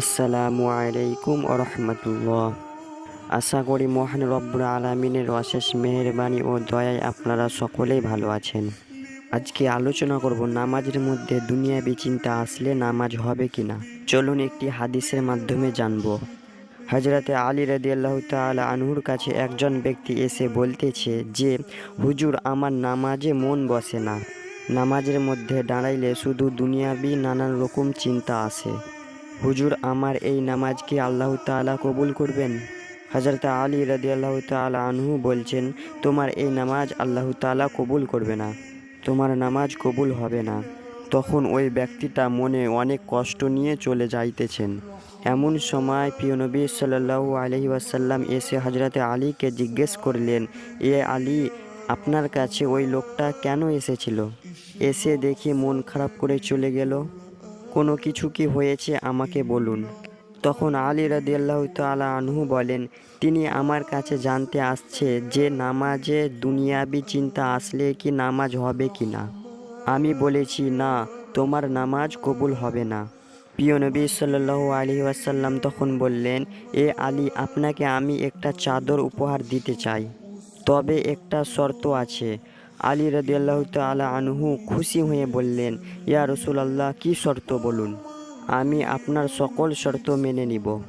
আসসালামু আলাইকুম রহমতুল্লাহ। আশা করি মহান রব্বুর আলমিনের অশেষ মেহরবানি ও দয়ায় আপনারা সকলেই ভালো আছেন। আজকে আলোচনা করব নামাজের মধ্যে দুনিয়াবি চিন্তা আসলে নামাজ হবে কিনা। চলুন একটি হাদিসের মাধ্যমে জানব। হজরতে আলী রদি আল্লাহ তালা আনহুর কাছে একজন ব্যক্তি এসে বলতেছে যে, হুজুর, আমার নামাজে মন বসে না। নামাজের মধ্যে দাঁড়াইলে শুধু দুনিয়াবি নানান রকম চিন্তা আসে। হুজুর, আমার এই নামাজ কি আল্লাহ তাআলা কবুল করবেন? হজরত আলী রদি আল্লাহ তালা আনহু বলছেন, তোমার এই নামাজ আল্লাহ তাআলা কবুল করবে না। তোমার নামাজ কবুল হবে না। তখন ওই ব্যক্তিটা মনে অনেক কষ্ট নিয়ে চলে যাইতেছেন। এমন সময় প্রিয় নবী সাল্লাল্লাহু আলহি ওয়াসাল্লাম এসে হজরতে আলীকে জিজ্ঞেস করলেন, এ আলী, আপনার কাছে ওই লোকটা কেন এসেছিল? এসে দেখি মন খারাপ করে চলে গেল। কোনো কিছু কি হয়েছে আমাকে বলুন। তখন আলী রাদিয়াল্লাহ তালা আনহু বলেন, তিনি আমার কাছে জানতে আসছে যে নামাজে দুনিয়াবি চিন্তা আসলে কি নামাজ হবে কি না। আমি বলেছি, না, তোমার নামাজ কবুল হবে না। প্রিয় নবী সাল্লাহ আলী ওয়াসাল্লাম তখন বললেন, এ আলী, আপনাকে আমি একটা চাদর উপহার দিতে চাই। তবে একটা শর্ত আছে। আলী রদিয়াল্লাহ তালা আনহু খুশি হয়ে বললেন, ইয়া রসুলাল্লাহ, কি শর্ত বলুন? আমি আপনার সকল শর্ত মেনে নিব।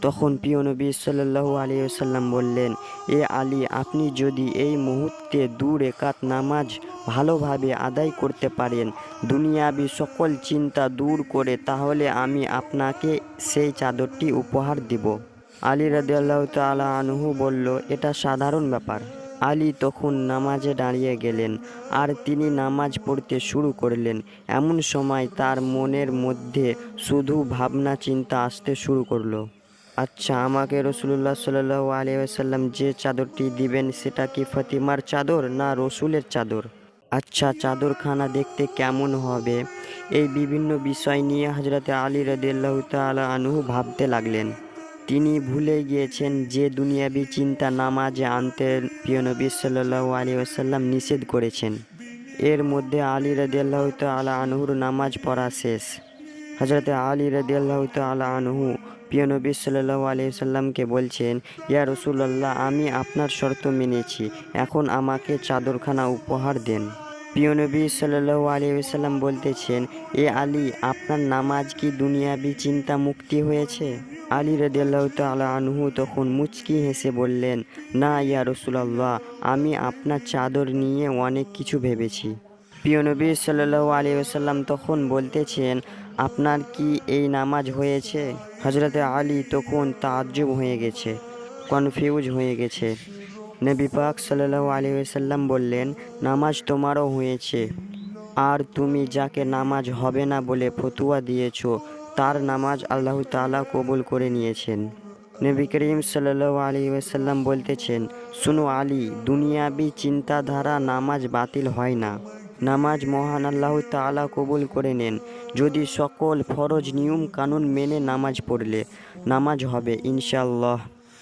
তখন প্রিয় নবী সাল্লাল্লাহু আলী সাল্লাম বললেন, এ আলী, আপনি যদি এই মুহূর্তে দু রেকাত নামাজ ভালোভাবে আদায় করতে পারেন, দুনিয়াবি সকল চিন্তা দূর করে, তাহলে আমি আপনাকে সেই চাদরটি উপহার দিব। আলী রাদিয়াল্লাহু তাআলা আনহু বলল, এটা সাধারণ ব্যাপার। আলী তখন নামাজে দাঁড়িয়ে গেলেন আর তিনি নামাজ পড়তে শুরু করলেন। এমন সময় তার মনের মধ্যে শুধু ভাবনা চিন্তা আসতে শুরু করল। আচ্ছা আমাকে রসুল্লাহ সাল্লাহ আলিয়াল্লাম যে চাদরটি দিবেন, সেটা কি ফতিমার চাদর না রসুলের চাদর? আচ্ছা চাদরখানা দেখতে কেমন হবে? এই বিভিন্ন বিষয় নিয়ে হজরতে আলী রদিল্লাহ তালা আনহু ভাবতে লাগলেন। তিনি ভুলে গিয়েছেন যে দুনিয়াবি চিন্তা নামাজে আনতে প্রিয় নবী সাল্লাহ আলী আসাল্লাম নিষেধ করেছেন। এর মধ্যে আলী রদিয়াল্লাহ তালা আনহুর নামাজ পড়া শেষ। হজরতে আলী রদিয়াল্লাহ তালা আনহু প্রিয় নবী সাল্লাহ আলী সাল্লামকে বলছেন, ইয়া রসুল্লাহ আমি আপনার শর্ত মেনেছি। এখন আমাকে চাদরখানা উপহার দেন। প্রিয় নবী সাল্লাহ আলী সাল্লাম বলতেছেন, এ আলী, আপনার নামাজ কি দুনিয়াবি চিন্তা মুক্তি হয়েছে? আলী রদিয়াল্লাহ তালা আনহু তখন মুচকি হেসে বললেন, না ইয়া রসুলাল্লাহ, আমি আপনার চাদর নিয়ে অনেক কিছু ভেবেছি। প্রিয় নবী সাল্লাহ আলী সাল্লাম তখন বলতেছেন, আপনার কি এই নামাজ হয়েছে? হজরতে আলী তখন তাজ্জুব হয়ে গেছে কনফিউজ হয়ে গেছে। নবী পাক সাল্লাহ আলী সাল্লাম বললেন, নামাজ তোমারও হয়েছে, আর তুমি যাকে নামাজ হবে না বলে ফতুয়া দিয়েছ তার নামাজ আল্লাহ তালা কবুল করে নিয়েছেন। নবী করিম সাল্লাহ আলী বলতেছেন, শুনো আলী, দুনিয়াবি চিন্তাধারা নামাজ বাতিল হয় না। নামাজ মহান আল্লাহ তালা কবুল করে নেন। যদি সকল ফরজ নিয়ম কানুন মেনে নামাজ পড়লে নামাজ হবে ইনশাল্লাহ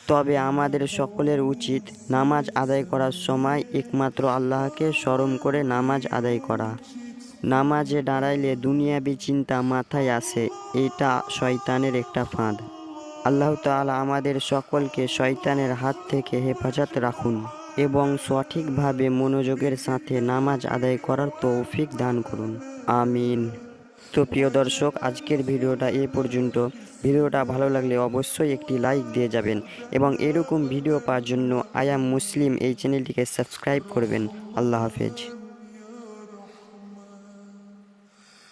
তবে আমাদের সকলের উচিত নামাজ আদায় করার সময় একমাত্র আল্লাহকে স্মরণ করে নামাজ আদায় করা। নামাজে দাঁড়াইলে দুনিয়াবি চিন্তা মাথায় আসে, এটা শয়তানের একটা ফাঁদ। আল্লাহ তাআলা আমাদের সকলকে শয়তানের হাত থেকে হেফাজত রাখুন এবং সঠিকভাবে মনোযোগের সাথে নামাজ আদায় করার তৌফিক দান করুন। আমিন। তো প্রিয় দর্শক, আজকের ভিডিওটা এ পর্যন্ত। ভিডিওটা ভালো লাগলে অবশ্যই একটি লাইক দিয়ে যাবেন এবং এরকম ভিডিও পাওয়ার জন্য আয়াম মুসলিম এই চ্যানেলটিকে সাবস্ক্রাইব করবেন। আল্লাহ হাফেজ।